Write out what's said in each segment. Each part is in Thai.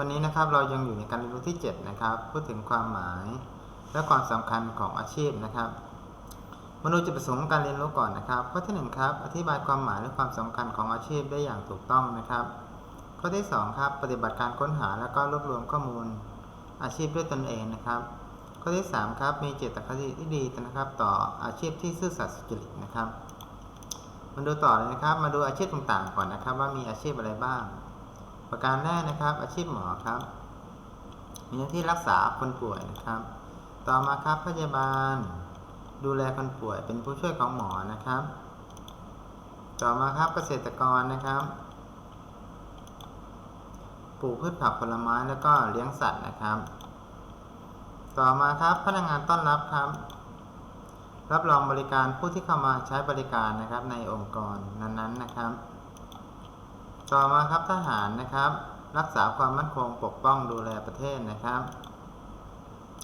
วันนี้นะครับเรายังอยู่ในการเรียนรู้ที่ 7 นะครับ พูดถึงความหมายและความสำคัญของอาชีพนะครับมาดูจุดประสงค์ของการเรียนรู้ก่อนนะครับ ข้อที่1ครับอธิบายความหมายและความสำคัญของอาชีพได้อย่างถูกต้องนะครับ ข้อที่2ครับปฏิบัติการค้นหาและก็รวบรวมข้อมูลอาชีพด้วยตนเองนะครับ ข้อที่3ครับมีเจตคติที่ดีนะครับ ต่ออาชีพที่ซื่อสัตย์สุจริตนะครับมาดูต่อเลยนะครับ มาดูอาชีพต่างๆก่อนนะครับ ว่ามีอาชีพอะไรบ้าง ประการแรกนะครับ อาชีพหมอครับ มีหน้าที่รักษาคนป่วยนะครับ ต่อมาครับพยาบาล ดูแลคนป่วยเป็นผู้ช่วยของหมอนะครับ ต่อมาครับเกษตรกรนะครับปลูกพืชผักผลไม้แล้วก็เลี้ยงสัตว์นะครับ ต่อมาครับพนักงานต้อนรับครับ รับรองบริการผู้ที่เข้ามาใช้บริการนะครับในองค์กรนั้นๆนะครับ ต่อมาครับทหารนะครับ รักษาความมั่นคงปกป้องดูแลประเทศนะครับ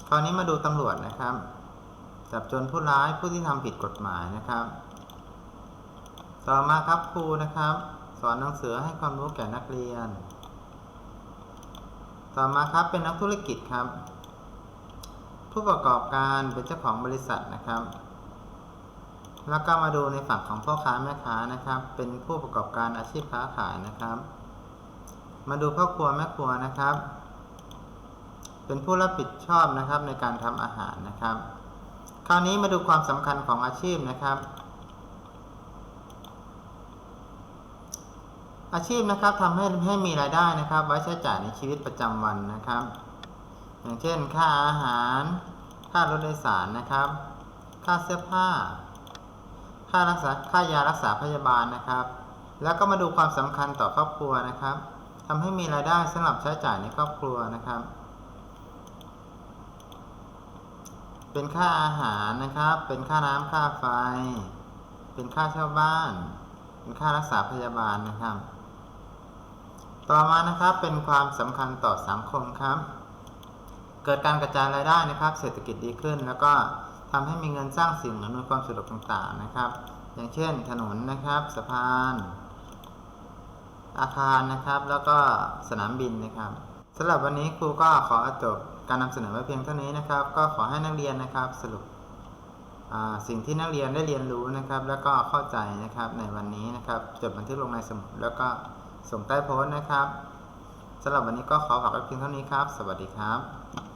คราวนี้มาดูตำรวจนะครับ จับจรผู้ร้ายผู้ที่ทำผิดกฎหมายนะครับ ต่อมาครับครูนะครับ สอนหนังสือให้ความรู้แก่นักเรียน ต่อมาครับเป็นนักธุรกิจครับ ผู้ประกอบการเป็นเจ้าของบริษัทนะครับ แล้วก็มาดูในฝั่งของพ่อค้าแม่ค้านะครับ เป็นผู้ประกอบการอาชีพค้าขายนะครับ มาดูพ่อครัวแม่ครัวนะครับ เป็นผู้รับผิดชอบนะครับในการทำอาหารนะครับ คราวนี้มาดูความสำคัญของอาชีพนะครับ อาชีพนะครับทำให้ให้มีรายได้นะครับ ไว้ใช้จ่ายในชีวิตประจำวันนะครับ อย่างเช่น ค่าอาหาร ค่ารถโดยสารนะครับ ค่าเสื้อผ้า ค่ารักษาค่ายารักษาพยาบาลนะครับ แล้วก็มาดูความสำคัญต่อครอบครัวนะครับทำให้มีรายได้สำหรับใช้จ่ายในครอบครัวนะครับ เป็นค่าอาหารนะครับ เป็นค่าน้ำค่าไฟ เป็นค่าเช่าบ้าน เป็นค่ารักษาพยาบาลนะครับ ต่อมานะครับเป็นความสำคัญต่อสังคมครับ เกิดการกระจายรายได้นะครับ เศรษฐกิจดีขึ้นแล้วก็ ทำให้มีเงินสร้างสิ่งอำนวยความสะดวกต่างๆนะครับ อย่างเช่นถนนนะครับสะพาน อาคารนะครับ แล้วก็สนามบินนะครับสำหรับวันนี้ครูก็ขอจบการนำเสนอไว้เพียงเท่านี้นะครับ ก็ขอให้นักเรียนนะครับสรุปสิ่งที่นักเรียนได้เรียนรู้นะครับ แล้วก็เข้าใจนะครับในวันนี้นะครับจดบันทึกลงในสมุดแล้วก็ส่งใต้โพสต์นะครับสำหรับวันนี้ก็ขอฝากไว้เพียงเท่านี้ครับ สวัสดีครับ